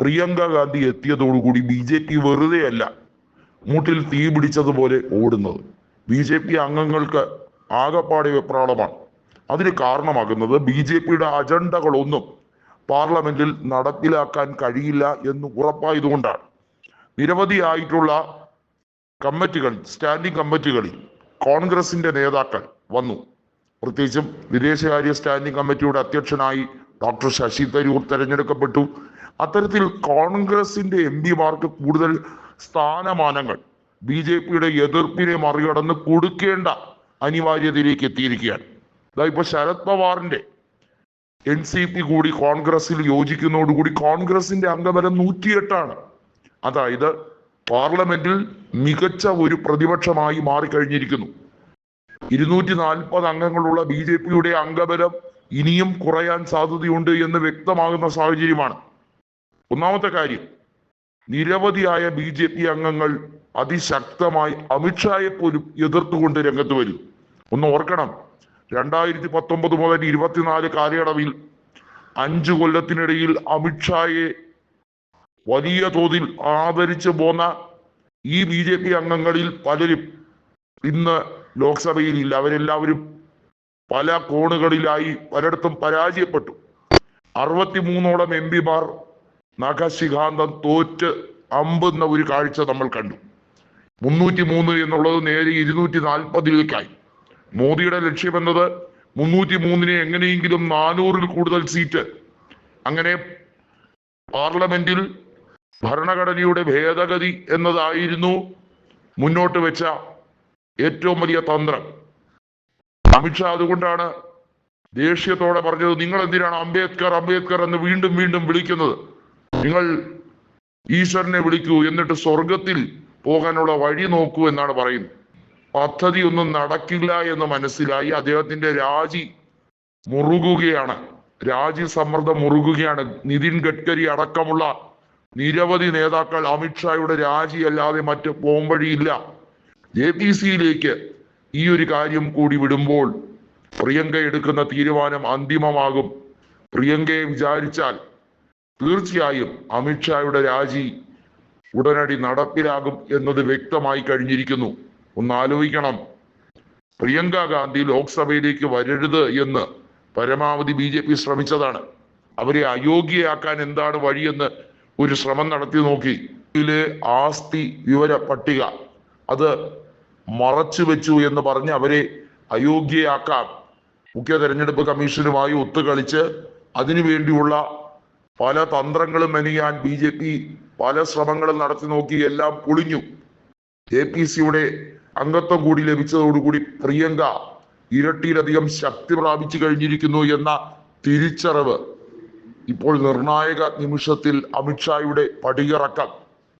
പ്രിയങ്ക ഗാന്ധി എത്തിയതോടുകൂടി B J P വെറുതെയല്ല മൂട്ടിൽ തീ പിടിച്ചതുപോലെ ഓടുന്നത്. ബി ജെ പി അംഗങ്ങൾക്ക് ആകപ്പാടെ വെപ്രാളമാണ്. അതിന് കാരണമാകുന്നത് ബി ജെ പിയുടെ അജണ്ടകളൊന്നും പാർലമെന്റിൽ നടപ്പിലാക്കാൻ കഴിയില്ല എന്ന് ഉറപ്പായതുകൊണ്ടാണ്. നിരവധിയായിട്ടുള്ള കമ്മിറ്റികൾ സ്റ്റാൻഡിംഗ് കമ്മിറ്റികളിൽ കോൺഗ്രസിന്റെ നേതാക്കൾ വന്നു. പ്രത്യേകിച്ചും വിദേശകാര്യ സ്റ്റാൻഡിംഗ് കമ്മിറ്റിയുടെ അധ്യക്ഷനായി ഡോക്ടർ ശശി തരൂർ തെരഞ്ഞെടുക്കപ്പെട്ടു. അത്തരത്തിൽ കോൺഗ്രസിന്റെ എം പിമാർക്ക് കൂടുതൽ സ്ഥാനമാനങ്ങൾ. ബി ജെ പിയുടെ എതിർപ്പിനെ മറികടന്ന് കൊടുക്കേണ്ട അനിവാര്യതയിലേക്ക് എത്തിയിരിക്കുകയാണ്. അതായത് ഇപ്പൊ ശരത് പവാറിന്റെ എൻ സി പി കൂടി കോൺഗ്രസിൽ യോജിക്കുന്നതോടുകൂടി കോൺഗ്രസിന്റെ അംഗബലം നൂറ്റിയെട്ടാണ്. അതായത് പാർലമെന്റിൽ മികച്ച ഒരു പ്രതിപക്ഷമായി മാറിക്കഴിഞ്ഞിരിക്കുന്നു. ഇരുന്നൂറ്റി നാൽപ്പത് അംഗങ്ങളുള്ള ബി ജെ പിയുടെ അംഗബലം ഇനിയും കുറയാൻ സാധ്യതയുണ്ട് എന്ന് വ്യക്തമാകുന്ന സാഹചര്യമാണ്. ഒന്നാമത്തെ കാര്യം നിരവധിയായ ബി ജെ പി അംഗങ്ങൾ അതിശക്തമായി അമിത്ഷായെ പോലും എതിർത്തുകൊണ്ട് രംഗത്ത് വരും. ഒന്ന് ഓർക്കണം രണ്ടായിരത്തി പത്തൊമ്പത് മുതൽ ഇരുപത്തിനാല് കാലയളവിൽ അഞ്ചു കൊല്ലത്തിനിടയിൽ അമിത്ഷായെ വലിയ തോതിൽ ആദരിച്ചു പോന്ന ഈ ബി ജെ പി അംഗങ്ങളിൽ പലരും ഇന്ന് ലോക്സഭയിൽ ഇല്ല അവരെല്ലാവരും പല കോണുകളിലായി പലയിടത്തും പരാജയപ്പെട്ടു. അറുപത്തിമൂന്നോളം എം പിമാർ നഖശിഖാന്തം തോറ്റ് അമ്പുന്ന ഒരു കാഴ്ച നമ്മൾ കണ്ടു. മുന്നൂറ്റി മൂന്ന് എന്നുള്ളത് നേരെ ഇരുന്നൂറ്റി നാൽപ്പതിലേക്കായി മോദിയുടെ ലക്ഷ്യം എന്നത് മുന്നൂറ്റി മൂന്നിനെ എങ്ങനെയെങ്കിലും നാനൂറിൽ കൂടുതൽ സീറ്റ്. അങ്ങനെ പാർലമെന്റിൽ ഭരണഘടനയുടെ ഭേദഗതി എന്നതായിരുന്നു മുന്നോട്ട് വെച്ച ഏറ്റവും വലിയ തന്ത്രം. അമിത്ഷാ അതുകൊണ്ടാണ് ദേഷ്യത്തോടെ പറഞ്ഞത്. നിങ്ങൾ എന്തിനാണ് അംബേദ്കർ അംബേദ്കർ എന്ന് വീണ്ടും വീണ്ടും വിളിക്കുന്നത്? നിങ്ങൾ ഈശ്വരനെ വിളിക്കൂ എന്നിട്ട് സ്വർഗത്തിൽ പോകാനുള്ള വഴി നോക്കൂ എന്നാണ് പറയുന്നത്. പദ്ധതി ഒന്നും നടക്കില്ല എന്ന് മനസ്സിലായി. അദ്ദേഹത്തിന്റെ രാജി മുറുകുകയാണ്. രാജി സമ്മർദ്ദം മുറുകുകയാണ്. നിതിൻ ഗഡ്കരി അടക്കമുള്ള നിരവധി നേതാക്കൾ അമിത്ഷായുടെ രാജി അല്ലാതെ മറ്റ് പോംവഴിയില്ല. ജെ പി സിയിലേക്ക് ഈ ഒരു കാര്യം കൂടി വിടുമ്പോൾ പ്രിയങ്ക എടുക്കുന്ന തീരുമാനം അന്തിമമാകും. പ്രിയങ്കയെ വിചാരിച്ചാൽ തീർച്ചയായും അമിത്ഷായുടെ രാജി ഉടനടി നടപ്പിലാകും എന്നത് വ്യക്തമായി കഴിഞ്ഞിരിക്കുന്നു. ഒന്ന് ആലോചിക്കണം. പ്രിയങ്ക ഗാന്ധി ലോക്സഭയിലേക്ക് വരരുത് എന്ന് പരമാവധി ബി ജെ പി ശ്രമിച്ചതാണ്. അവരെ അയോഗ്യയാക്കാൻ എന്താണ് വഴിയെന്ന് ഒരു ശ്രമം നടത്തി നോക്കി. ആസ്തി വിവര പട്ടിക അത് മറച്ചു വെച്ചു എന്ന് പറഞ്ഞ് അവരെ അയോഗ്യയാക്കാം. മുഖ്യ തെരഞ്ഞെടുപ്പ് കമ്മീഷനുമായി ഒത്തുകളിച്ച് അതിനുവേണ്ടിയുള്ള പല തന്ത്രങ്ങളും മെനിയാൻ ബി ജെ പി പല ശ്രമങ്ങളും നടത്തി നോക്കി എല്ലാം പൊളിഞ്ഞു. എ പി സിയുടെ അംഗത്വം കൂടി ലഭിച്ചതോടുകൂടി പ്രിയങ്ക ഇരട്ടിയിലധികം ശക്തി പ്രാപിച്ചു കഴിഞ്ഞിരിക്കുന്നു എന്ന തിരിച്ചറിവ്. ഇപ്പോൾ നിർണായക നിമിഷത്തിൽ അമിത്ഷായുടെ പടിയിറക്കം.